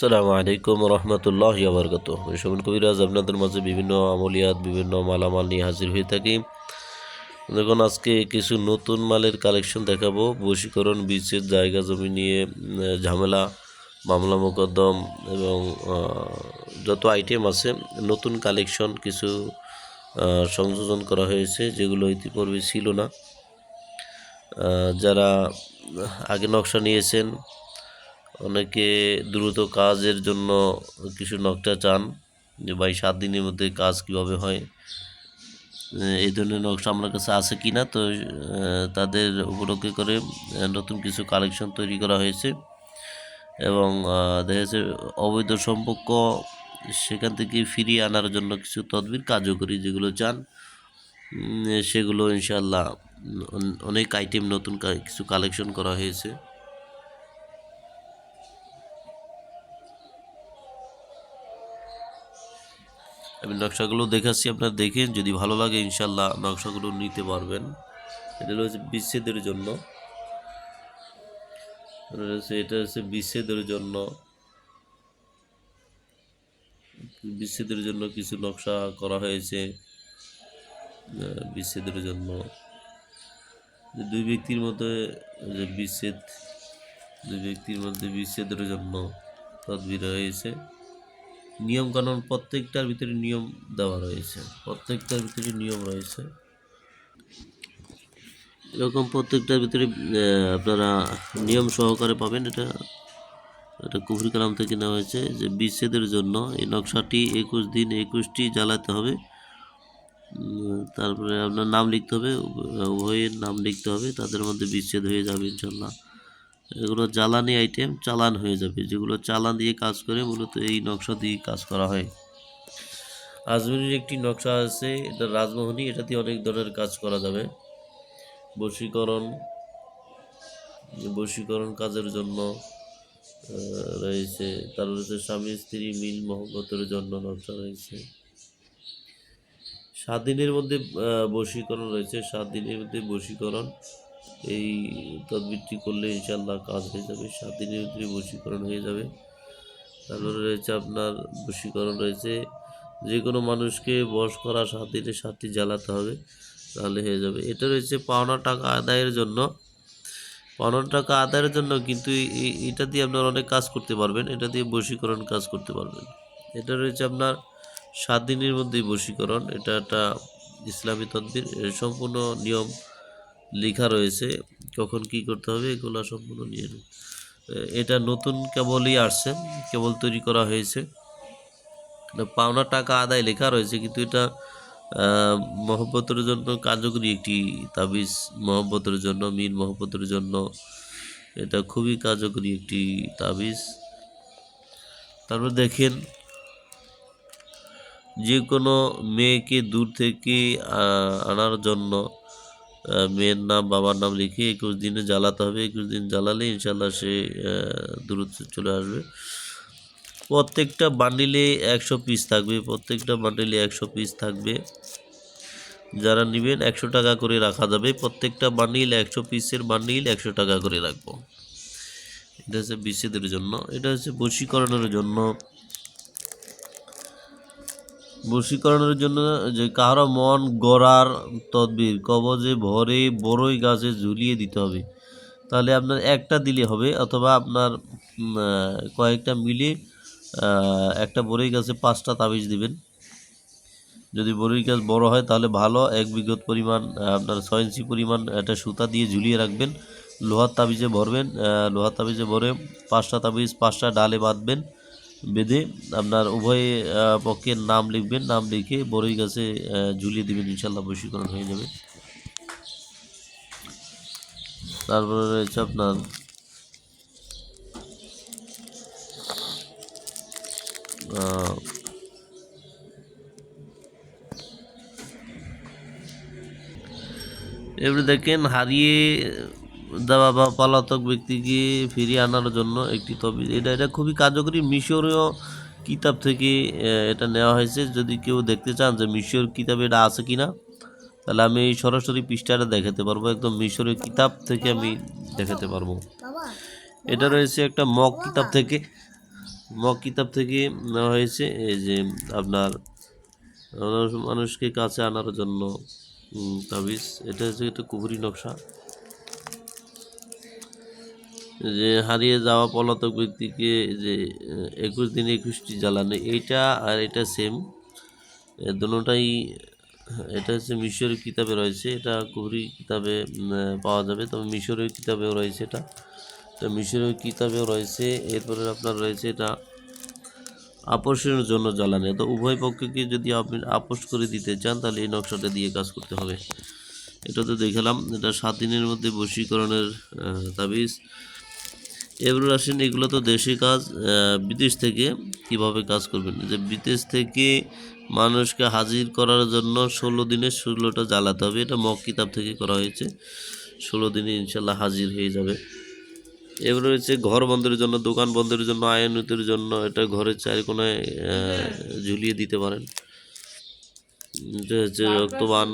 আসসালামু আলাইকুম রহমতুল্লাহ আবরগত সুমন কবিরাজ, আপনাদের মাঝে বিভিন্ন আমলিয়াত, বিভিন্ন মালামাল নিয়ে হাজির হয়ে থাকি। দেখুন, আজকে কিছু নতুন মালের কালেকশন দেখাবো। বশীকরণ, বীজের জায়গা, জমি নিয়ে ঝামেলা, মামলা মোকদ্দম এবং যত আইটেম আছে, নতুন কালেকশন কিছু সংযোজন করা হয়েছে, যেগুলো ইতিপূর্বে ছিল না। যারা আগে নকশা নিয়েছেন অনেকে দ্রুত কাজের জন্য কিছু নকশা চান যে, ভাই, সাত দিনের মধ্যে কাজ কীভাবে হয়? এই ধরনের নকশা আমার কাছে আছে কি না, তো তাদের উপলক্ষে করে নতুন কিছু কালেকশন তৈরি করা হয়েছে। এবং দেখা যাচ্ছে অবৈধ সম্পর্ক, সেখান থেকে ফিরিয়ে আনার জন্য কিছু তদবির কার্যকরী যেগুলো চান সেগুলো ইনশাল্লাহ অনেক আইটেম নতুন কিছু কালেকশন করা হয়েছে। আমি নকশাগুলো দেখাচ্ছি, আপনারা দেখেন। যদি ভালো লাগে ইনশাল্লাহ নকশাগুলো নিতে পারবেন। এটা হচ্ছে বিচ্ছেদের জন্য। হচ্ছে, এটা হচ্ছে বিচ্ছেদের জন্য। বিচ্ছেদের জন্য কিছু নকশা করা হয়েছে। বিচ্ছেদের জন্য। দুই ব্যক্তির মধ্যে যে বিচ্ছেদ, দুই ব্যক্তির মধ্যে বিচ্ছেদের জন্য তদবির হয়েছে। নিয়ম কানুন প্রত্যেকটার ভিতরে নিয়ম দেওয়া রয়েছে। প্রত্যেকটার ভিতরে নিয়ম রয়েছে। এরকম প্রত্যেকটার ভিতরে আপনারা নিয়ম সহকারে পাবেন। এটা এটা কুফরি কালাম থেকে নেওয়া হয়েছে যে বিচ্ছেদের জন্য এই নকশাটি একুশ দিন একুশটি জ্বালাতে হবে। তারপরে আপনার নাম লিখতে হবে উভ- উভয়ের নাম লিখতে হবে, তাদের মধ্যে বিচ্ছেদ হয়ে যাবে ইনশাল্লাহ এগুলো জ্বালানি আইটেম চালান হয়ে যাবে। যেগুলো চালান দিয়ে কাজ করে, মূলত এই নকশা দিয়ে কাজ করা হয়। আজমিরের একটি নকশা আছে, এটা রাজমোহনী এটা দিয়ে অনেক ধরনের কাজ করা যাবে। বশীকরণ বশীকরণ কাজের জন্য রয়েছে। তারপর হচ্ছে স্বামী, স্ত্রী, মিল, মহব্বতের জন্য নকশা রয়েছে। সাত দিনের মধ্যে বশীকরণ রয়েছে। সাত দিনের মধ্যে বশীকরণ। এই তদবিরটি করলে ইনশাল্লাহ কাজ হয়ে যাবে, সাত দিনের ভিতরে বশীকরণ হয়ে যাবে। তারপরে রয়েছে আপনার বশীকরণ রয়েছে যে কোনো মানুষকে বশ করা সাত দিনে সাতটি জ্বালাতে হবে, তাহলে হয়ে যাবে। এটা রয়েছে পাওনা টাকা আদায়ের জন্য। পাওনা টাকা আদায়ের জন্য কিন্তু এটা দিয়ে আপনার অনেক কাজ করতে পারবেন, এটা দিয়ে বশীকরণ কাজ করতে পারবেন। এটা রয়েছে আপনার সাত দিনের মধ্যেই বশীকরণ, এটা একটা ইসলামী তদবির সম্পূর্ণ নিয়ম লেখা রয়েছে, কখন কি করতে হবে এগুলো সম্পূর্ণ নিয়ম এটা নতুন কেবলই আসছে, কেবল তৈরি করা হয়েছে। পাওনা টাকা আদায় লেখা রয়েছে, কিন্তু এটা মহব্বতের জন্য কার্যকরী একটি তাবিজ, মহব্বতের জন্য, মীর মহব্বতের জন্য। এটা খুবই কার্যকরী একটি তাবিজ। তারপর দেখেন, যে কোনো মেয়েকে দূর থেকে আনার জন্য মেয়ের নাম, বাবার নাম লিখে একুশ দিনে জ্বালাতে হবে। একুশ দিন জ্বালালে ইনশাল্লাহ সে দূরত্ব চলে আসবে। প্রত্যেকটা বান্ডিলে একশো পিস থাকবে। প্রত্যেকটা বান্ডিলে একশো পিস থাকবে। যারা নেবেন একশো টাকা করে রাখা যাবে। প্রত্যেকটা বান্ডিল একশো পিসের বান্ডিল একশো টাকা করে রাখব। এটা হচ্ছে বিচ্ছেদের জন্য। এটা হচ্ছে বশীকরণের জন্য। বশীকরণের জন্য যে কারও মন গড়ার তদবির, কবজে ভরে বড়ই গাছে ঝুলিয়ে দিতে হবে। তাহলে আপনার একটা দিলে হবে, অথবা আপনার কয়েকটা মিলে একটা বড়ই গাছে পাঁচটা তাবিজ দিবেন। যদি বড়ই গাছ বড় হয়, তাহলে ভালো, এক বিঘত পরিমাণ আপনার ছয় ইঞ্চি পরিমাণ একটা সুতা দিয়ে ঝুলিয়ে রাখবেন। লোহার তাবিজে ভরবেন লোহার তাবিজে ভরে পাঁচটা তাবিজ, পাঁচটা ডালে বাঁধবেন। বেঁধে আপনার উভয় পক্ষের নাম লিখবেন, নাম লিখে বড়ই গাছে ঝুলিয়ে দিবেন ইনশাল্লাহ বশীকরণ হয়ে যাবে। তারপরে রয়েছে আপনার এবারে দেখেন, হারিয়ে দেওয়া বা পলাতক ব্যক্তিকে ফিরিয়ে আনার জন্য একটি তবিজ। এটা এটা খুবই কার্যকরী। মিশরীয় কিতাব থেকে এটা নেওয়া হয়েছে। যদি কেউ দেখতে চান যে মিশর কিতাবে এটা আছে কি না তাহলে আমি এই সরাসরি পৃষ্ঠাটা দেখাতে পারব। একদম মিশরীয় কিতাব থেকে আমি দেখাতে পারব। এটা রয়েছে একটা মক কিতাব থেকে মক কিতাব থেকে নেওয়া হয়েছে। এই যে আপনার মানুষকে কাছে আনার জন্য তাবিজ। এটা হচ্ছে একটা কুবুরি নকশা। যে হারিয়ে যাওয়া পলাতক ব্যক্তিকে যে একুশ দিন একুশটি জ্বালানো, এইটা আর এটা সেম দুটাই এটা হচ্ছে মিশরীয় কিতাবে রয়েছে, এটা কুহরি কিতাবে পাওয়া যাবে, তবে মিশরের কিতাবেও রয়েছে এটা। তো মিশরের কিতাবেও রয়েছে, এরপরে আপনার রয়েছে এটা আপোষের জন্য জ্বালানি। তো উভয় পক্ষকে যদি আপনি আপোষ করে দিতে চান, তাহলে এই নকশাটা দিয়ে কাজ করতে হবে। এটা তো দেখালাম, এটা সাত দিনের মধ্যে বশীকরণের তাবিজ। এবার আসেন, এগুলো তো দেশি কাজ বিদেশ থেকে কীভাবে কাজ করবেন? যে বিদেশ থেকে মানুষকে হাজির করার জন্য ষোলো দিনে ষোলোটা জ্বালাতে হবে। এটা মক কিতাব থেকে করা হয়েছে। ষোলো দিনে ইনশাল্লাহ হাজির হয়ে যাবে। এবার রয়েছে ঘর বন্ধের জন্য, দোকান বন্ধের জন্য আয়ানুতের জন্য। এটা ঘরের চারিকোনায় ঝুলিয়ে দিতে পারেন। এটা হচ্ছে রক্তবান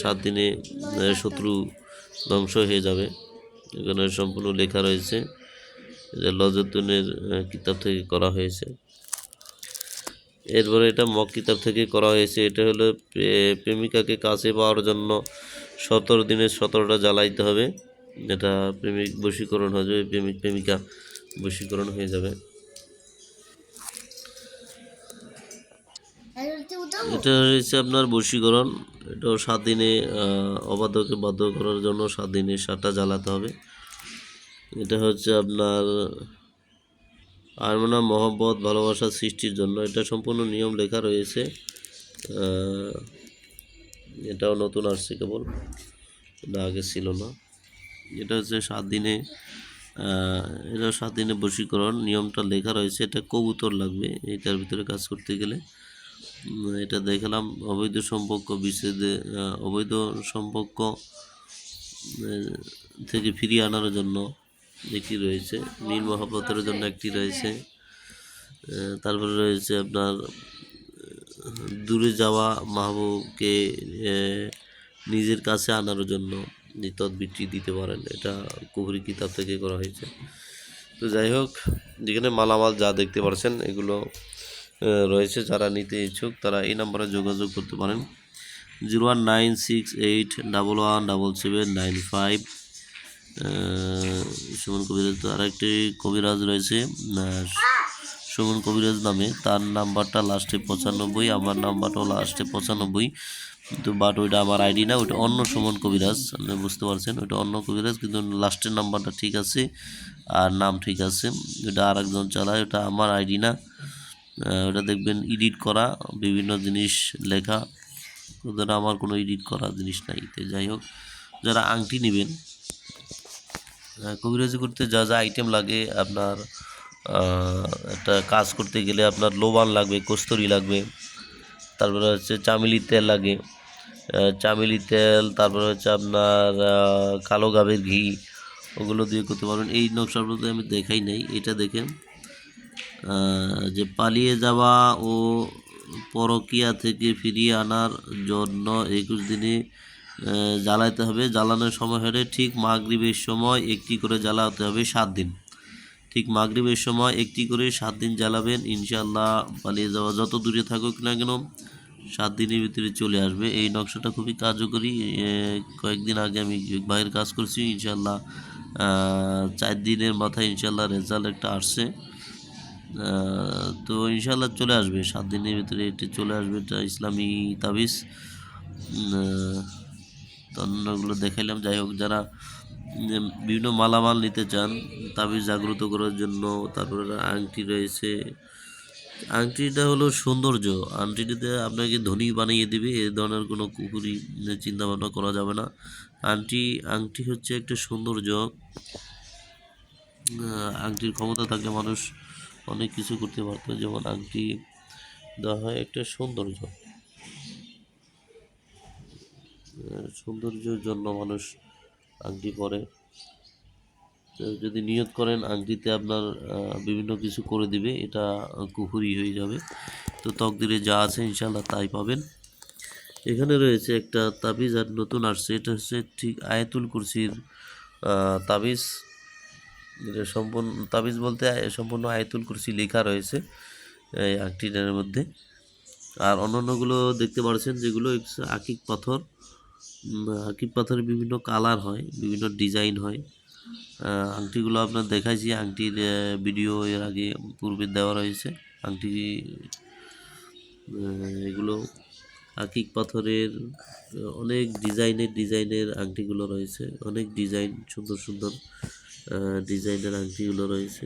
সাত দিনে শত্রু ধ্বংস হয়ে যাবে। এখানে সম্পূর্ণ লেখা রয়েছে। এটা লজতুনের কিতাব থেকে করা হয়েছে। এরপরে এটা মক কিতাব থেকে করা হয়েছে। এটা হলো প্রেমিকাকে কাছে পাওয়ার জন্য সতেরো দিনের সতেরোটা জ্বালাইতে হবে। এটা প্রেমিক বশীকরণ হয়ে যাবে, প্রেমিক, প্রেমিকা বশীকরণ হয়ে যাবে। এটা হয়েছে আপনার বশীকরণ। এটাও সাত দিনে অবাধ্যকে বাধ্য করার জন্য সাত দিনে সাতটা জ্বালাতে হবে। এটা হচ্ছে আপনার আরমানা মহব্বত ভালোবাসা সৃষ্টির জন্য। এটা সম্পূর্ণ নিয়ম লেখা রয়েছে। এটাও নতুন আসছে কেবল। এটা আগে ছিল না। এটা হচ্ছে সাত দিনে এটা সাত দিনে বশীকরণ। নিয়মটা লেখা রয়েছে। এটা কবুতর লাগবে এটার ভিতরে কাজ করতে গেলে। এটা দেখালাম। অবৈধ সম্পর্ক বিচ্ছেদে অবৈধ সম্পর্ক থেকে ফিরিয়ে আনার জন্য একটি রয়েছে, নীল মহাপতের জন্য একটি রয়েছে। তারপরে রয়েছে আপনার দূরে যাওয়া মাহবুবকে নিজের কাছে আনার জন্য যে তদবিরটি দিতে পারেন, এটা কুবরি কিতাব থেকে করা হয়েছে। তো যাই হোক, যেখানে মালামাল যা দেখতে পাচ্ছেন এগুলো রয়েছে। যারা নিতে ইচ্ছুক, তারা এই নম্বরে যোগাযোগ করতে পারেন। Zero one nine six eight double one double seven nine five Suman Kabiraj তো আরেকটি কবিরাজ রয়েছে সুমন কবিরাজ নামে। তার নাম্বারটা লাস্টে পঁচানব্বই, আমার নাম্বারটাও লাস্টে পঁচানব্বই। কিন্তু বাট ওইটা আমার আইডি না, ওইটা অন্য সুমন কবিরাজ, আপনি বুঝতে পারছেন? ওইটা অন্য কবিরাজ, কিন্তু লাস্টের নাম্বারটা ঠিক আছে আর নাম ঠিক আছে। ওটা আর একজন চালায় ওটা আমার আইডি না। ওটা দেখবেন এডিট করা, বিভিন্ন জিনিস লেখা। ওদের আমার কোনো এডিট করা জিনিস নাই। তো যাই হোক, যারা আংটি নেবেন কবিরাজি করতে যা যা আইটেম লাগে, আপনার একটা কাজ করতে গেলে আপনার লোবান লাগবে, কস্তুরি লাগবে, তারপরে হচ্ছে চামেলি তেল লাগে চামেলি তেল, তারপরে হচ্ছে আপনার কালো গাবের ঘি, ওগুলো দিয়ে করতে পারবেন। এই মধ্যে আমি দেখাই নাই, এটা দেখেন। যে পালিয়ে যাওয়া ও পরকিয়া থেকে ফিরিয়ে আনার জন্য একুশ দিনে জ্বালাইতে হবে। জ্বালানোর সময় হলে ঠিক মাগরিবের সময় একটি করে জ্বালাতে হবে সাত দিন। ঠিক মাগরিবের সময় একটি করে সাত দিন জ্বালাবেন ইনশাল্লাহ পালিয়ে যাওয়া যত দূরে থাকুক না কেন সাত দিনের ভিতরে চলে আসবে। এই নকশাটা খুবই কার্যকরী। কয়েকদিন আগে আমি বাইরের কাজ করছি ইনশাল্লাহ চার দিনের মাথায় ইনশাল্লাহ রেজাল্ট একটা আসছে। তো ইনশাল্লাহ চলে আসবে। সাত দিনের ভিতরে এটি চলে আসবে, এটা ইসলামী তাবিজ। অন্যগুলো দেখাইলাম। যাই হোক, যারা বিভিন্ন মালামাল নিতে চান, তাবিজ জাগ্রত করার জন্য তারপরে আংটি রয়েছে। আংটিটা হলো সৌন্দর্য। আংটিটিতে আপনাকে ধনী বানিয়ে দিবে, এ ধরনের কোনো কুকুরি চিন্তা ভাবনা করা যাবে না। আংটি আংটি হচ্ছে একটা সৌন্দর্য। আংটির ক্ষমতা থাকলে মানুষ অনেক কিছু করতে পারতো। যেমন আংটি দেওয়া হয় একটা সৌন্দর্য। সৌন্দর্যের জন্য মানুষ আংটি পরে। যদি নিয়ত করেন, আংটিতে আপনার বিভিন্ন কিছু করে দিবে, এটা কুহুরি হয়ে যাবে। তো তকদিরে যা আছে ইনশাল্লাহ তাই পাবেন। এখানে রয়েছে একটা তাবিজ আর নতুন আসছে, এটা হচ্ছে ঠিক আয়াতুল কুরসির তাবিজ। এটা সম্পূর্ণ, তাবিজ বলতে সম্পূর্ণ আয়তুল কুরসি লেখা রয়েছে, এই আংটিটার মধ্যে। আর অন্যান্যগুলো দেখতে পাচ্ছেন, যেগুলো আকিক পাথর। আকিক পাথরের বিভিন্ন কালার হয়, বিভিন্ন ডিজাইন হয়। আংটিগুলো আপনার দেখাইছি, আংটির ভিডিও এর আগে পূর্বে দেওয়া রয়েছে। আংটি এগুলো আকিক পাথরের অনেক ডিজাইনের ডিজাইনের আংটিগুলো রয়েছে। অনেক ডিজাইন, সুন্দর সুন্দর ডিজাইনের আংটিগুলো রয়েছে।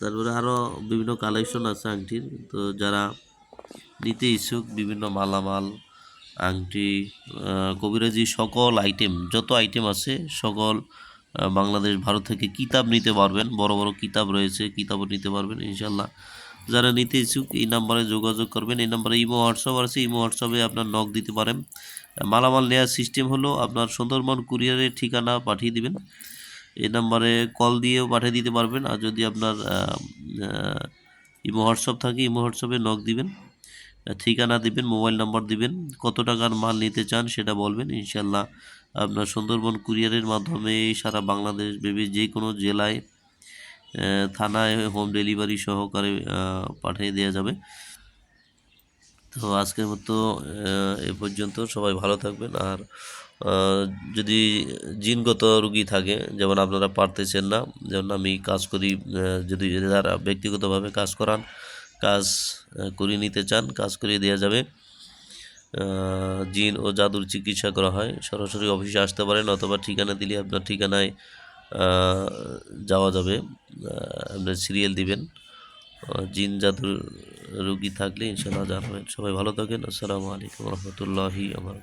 তারপরে আরও বিভিন্ন কালেকশন আছে আংটির। তো যারা নিতে ইচ্ছুক, বিভিন্ন মালামাল আংটি কবিরাজি সকল আইটেম যত আইটেম আছে, সকল বাংলাদেশ, ভারত থেকে কিতাব নিতে পারবেন। বড় বড় কিতাব রয়েছে, কিতাবও নিতে পারবেন ইনশাল্লাহ যারা নিতে ইচ্ছুক, এই নাম্বারে যোগাযোগ করবেন। এই নাম্বারে ইমো, হোয়াটসঅ্যাপ আছে। ইমো, হোয়াটসঅ্যাপে আপনার নক দিতে পারেন। মালামাল নেওয়ার সিস্টেম হলো, আপনার সুন্দরবন কুরিয়ারের ঠিকানা পাঠিয়ে দিবেন। এই নাম্বারে কল দিয়েও পাঠিয়ে দিতে পারবেন। আর যদি আপনার ইমো, হোয়াটসঅ্যাপ থাকে, ইমো, হোয়াটসঅ্যাপে নক দিবেন। ঠিকানা দিবেন, মোবাইল নাম্বার দিবেন, কত টাকার মাল নিতে চান সেটা বলবেন ইনশাল্লাহ আপনার সুন্দরবন কুরিয়ারের মাধ্যমে সারা বাংলাদেশ বেবি যে কোনো জেলায় থানায় হোম ডেলিভারি সহকারে পাঠিয়ে দেওয়া যাবে। তো আজকের মতো এ পর্যন্ত। সবাই ভালো থাকবেন। আর যদি জিনগত রুগী থাকে, যেমন আপনারা পারতেছেন না, যেমন আমি কাজ করি যদি যারা ব্যক্তিগতভাবে কাজ করান কাজ করিয়ে নিতে চান, কাজ করিয়ে দেওয়া যাবে। জিন ও জাদুর চিকিৎসা করা হয়। সরাসরি অফিসে আসতে পারেন অথবা ঠিকানা দিলে আপনার ঠিকানায় যাওয়া যাবে। আপনার সিরিয়াল দিবেন। জিন জাদুর রুগী থাকলে ইনশাল্লাহ জানাবেন। সবাই ভালো থাকেন। আসসালামু আলাইকুম রহমতুল্লাহি আমার